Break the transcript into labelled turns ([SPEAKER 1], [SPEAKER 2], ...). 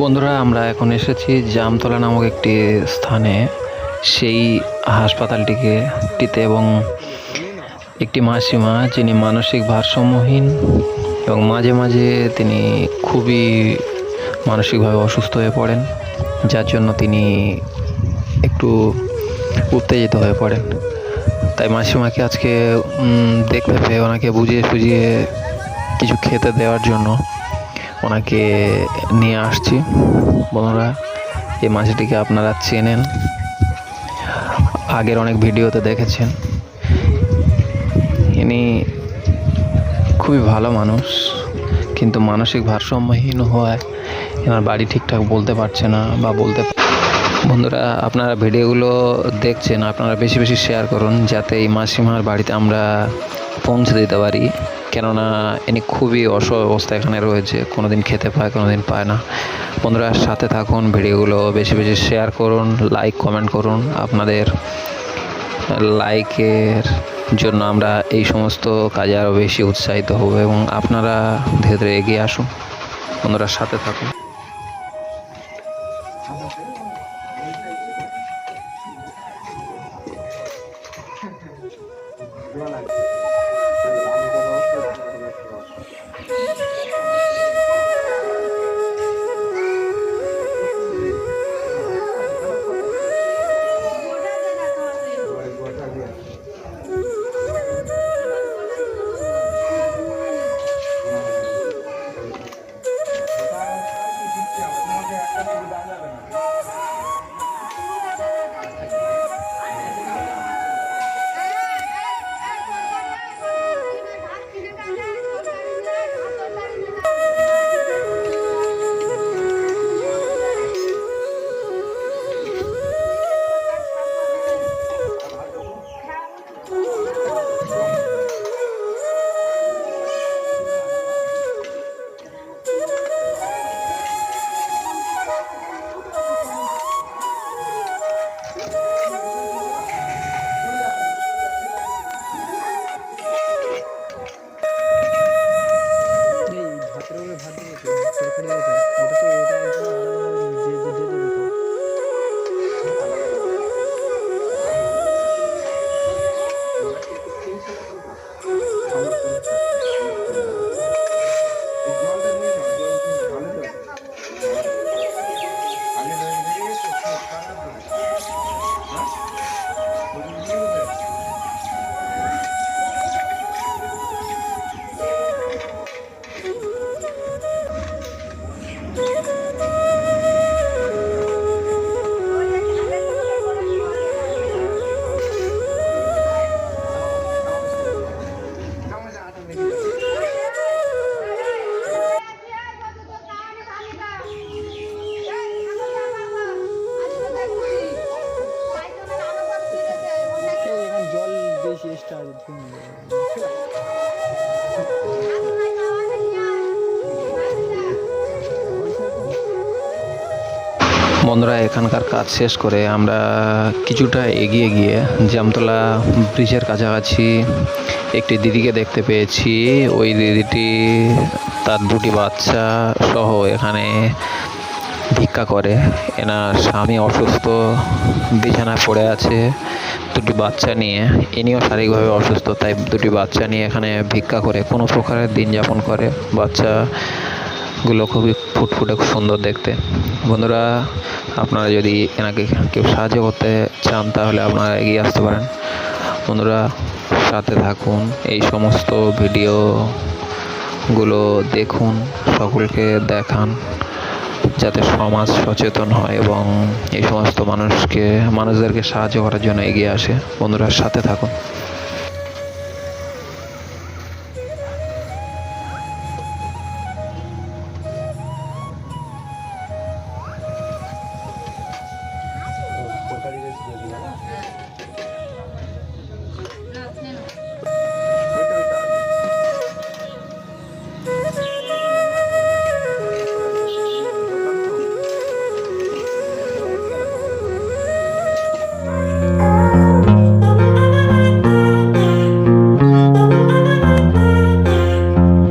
[SPEAKER 1] বন্ধুরা, আমরা এখন এসেছি জামতলা নামক একটি স্থানে। সেই হাসপাতালটিকে টিতে এবং একটি মাসিমা, যিনি মানসিক ভারসাম্যহীন এবং মাঝে মাঝে তিনি খুবই মানসিকভাবে অসুস্থ হয়ে পড়েন, যার জন্য তিনি একটু উত্তেজিত হয়ে পড়েন। তাই মাসিমাকে আজকে দেখতে পেয়ে ওনাকে বুঝিয়ে সুঝিয়ে কিছু খেতে দেওয়ার জন্য ওনাকে নিয়ে আসছি। বন্ধুরা, এই মাছটিকে আপনারা চেনেন। আগের অনেক ভিডিওতে দেখেছেন। ইনি খুবই ভালো মানুষ, কিন্তু মানসিক ভারসাম্যহীন হওয়ায় এনার বাড়ি ঠিকঠাক বলতে পারছে না বা বলতে বন্ধুরা, আপনারা ভিডিওগুলো দেখছেন, আপনারা বেশি বেশি শেয়ার করুন, যাতে এই মাসিমার বাড়িতে আমরা পৌঁছে দিতে পারি। কেননা ইনি খুবই অসহায় অবস্থা এখানে রয়েছে কোনো দিন খেতে পায় কোনো দিন পায় না। বন্ধুরা, সাথে থাকুন, ভিডিওগুলো বেশি বেশি শেয়ার করুন লাইক কমেন্ট করুন। আপনাদের লাইকের জন্য আমরা এই সমস্ত কাজে আরও বেশি উৎসাহিত হব এবং আপনারা ধীরে ধীরে এগিয়ে আসুন। বন্ধুরা, সাথে থাকুন।
[SPEAKER 2] এই で、それからまた。
[SPEAKER 1] বন্ধুরা, এখানকার কাজ শেষ করে আমরা কিছুটা এগিয়ে গিয়ে জামতলা ব্রিজের কাছাকাছি একটি দিদিকে দেখতে পেয়েছি। ওই দিদিটি তার দুটি বাচ্চা সহ এখানে ভিক্ষা করে। এনার স্বামী অসুস্থ, বিছানায় পড়ে আছে দুটি বাচ্চা নিয়ে। ইনিও শারীরিকভাবে অসুস্থ, তাই দুটি বাচ্চা নিয়ে এখানে ভিক্ষা করে কোনো প্রকারের দিন যাপন করে। বাচ্চাগুলো খুবই ফুটফুটে সুন্দর দেখতে। বন্ধুরা আপনারা যদি এনাকে কেউ সাহায্য করতে চান, তাহলে আপনারা এগিয়ে আসতে পারেন। বন্ধুরা, সাথে থাকুন, এই সমস্ত ভিডিওগুলো দেখুন, সকলকে দেখান, যাতে সমাজ সচেতন হয় এবং এই সমস্ত মানুষকে, মানুষদেরকে সাহায্য করার জন্য এগিয়ে আসে। বন্ধুরা, সাথে থাকুন।